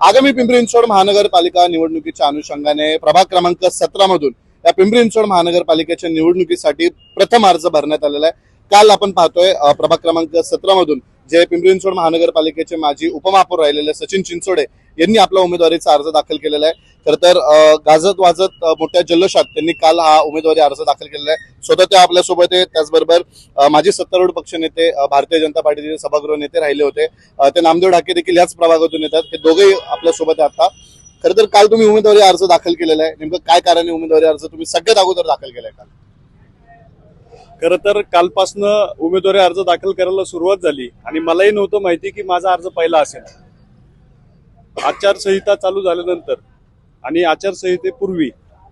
आगामी पिंपरी चिंचवड महानगरपालिका निवडणुकीच्या अनुषंगाने प्रभाग क्रमांक सतरा मधून या पिंपरी चिंचवड महानगरपालिकेच्या निवडणुकीसाठी प्रथम अर्ज भरण्यात आलेला आहे. काल आपण पाहतोय प्रभाग क्रमांक सतरा मधून जे पिंपरी चिंचवड महानगरपालिकेचे माजी उपमहापौर राहिलेले सचिन चिंचोडे यांनी आपला उमेदवारीचा अर्ज दाखल केलेला आहे. खर तर गाजत वाजत मोठ्या जल्लोषात त्यांनी काल हा उमेदवारी अर्ज दाखल केलेला आहे. स्वतः ते आपल्यासोबत आहे त्याचबरोबर माजी सत्तारूढ पक्ष नेते भारतीय जनता पार्टीचे सभागृह नेते राहिले होते. ते नामदेव ढाके देखील याच प्रभागातून येतात. हे दोघेही आपल्यासोबत आहे आता. खर तर काल तुम्ही उमेदवारी अर्ज दाखल केलेला आहे. नेमकं काय कारण आहे उमेदवारी अर्ज तुम्ही सगळ्यात अगोदर दाखल केलाय काल? खरं तर कालपासनं उमेदवारी अर्ज दाखल करायला सुरुवात झाली. आणि मलाही नव्हतं माहिती की माझा अर्ज पहिला असेल. आचारसंहिता चालू झाल्यानंतर आणि आचारसंहितेपूर्वी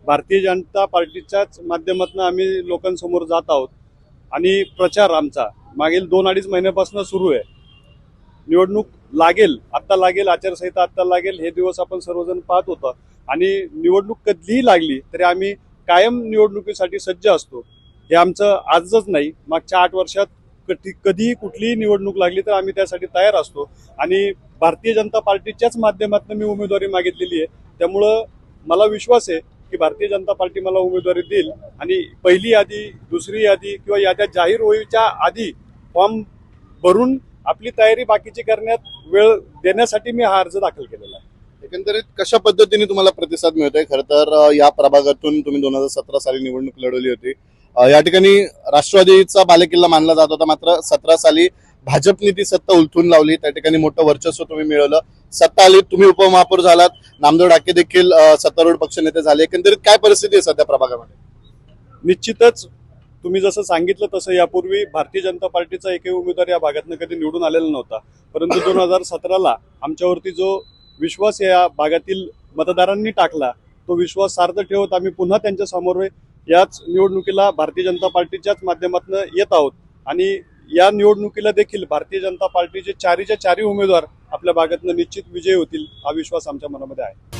भारतीय जनता पार्टीच्याच माध्यमातून आम्ही लोकांसमोर जात आहोत. आणि प्रचार आमचा मागील दोन अडीच महिन्यापासून सुरू आहे. निवडणूक लागेल आत्ता लागेल आचारसंहिता आत्ता लागेल हे दिवस आपण सर्वजण पाहत होतो. आणि निवडणूक कधीही लागली तरी आम्ही कायम निवडणुकीसाठी सज्ज असतो. हे आमचं आजच नाही मागच्या आठ वर्षात कधी कधीही कुठलीही निवडणूक लागली तर आम्ही त्यासाठी तयार असतो. आणि भारतीय जनता पार्टीच्याच माध्यमातून मी उमेदवारी मागितलेली आहे. त्यामुळं मला विश्वास आहे की भारतीय जनता पार्टी मला उमेदवारी देईल. आणि पहिली यादी दुसरी यादी किंवा याद्या जाहीर होईच्या आधी फॉर्म भरून आपली तयारी बाकीची करण्यात वेळ देण्यासाठी मी हा अर्ज दाखल केलेला आहे. एकंदरीत कशा पद्धतीने तुम्हाला प्रतिसाद मिळतोय? खरं तर या प्रभागातून तुम्ही दोन हजार सतरा साली निवडणूक लढवली होती. या ठिकाणी राष्ट्रवादीचा बालेकिल्ला मानला जात होता मात्र सतरा साली भाजपने ती सत्ता उलथून लावली त्या ठिकाणी मोठं वर्चस्व तुम्ही मिळवलं. सत्ता आली तुम्ही उपमहापौर झालात. नामदेव डाके देखील सत्तारूढ पक्षनेते झाले. एकंदरीत काय परिस्थिती आहे सध्या प्रभागामध्ये? निश्चितच तुम्ही जसं सांगितलं तसं यापूर्वी भारतीय जनता पार्टीचा एकही उमेदवार या भागातनं कधी निवडून आलेला नव्हता. परंतु दोन हजार सतराला आमच्यावरती जो विश्वास या भागातील मतदारांनी टाकला तो विश्वास सार्थ ठेवत आम्ही पुन्हा त्यांच्यासमोर याच निवडणुकीला भारतीय जनता पार्टीच्याच माध्यमातून येत आहोत. आणि या निवडणुकीला देखील भारतीय जनता पार्टीचे चारीच्या चारी उमेदवार आपल्या भागातनं निश्चित विजयी होतील हा विश्वास आमच्या मनामध्ये आहे.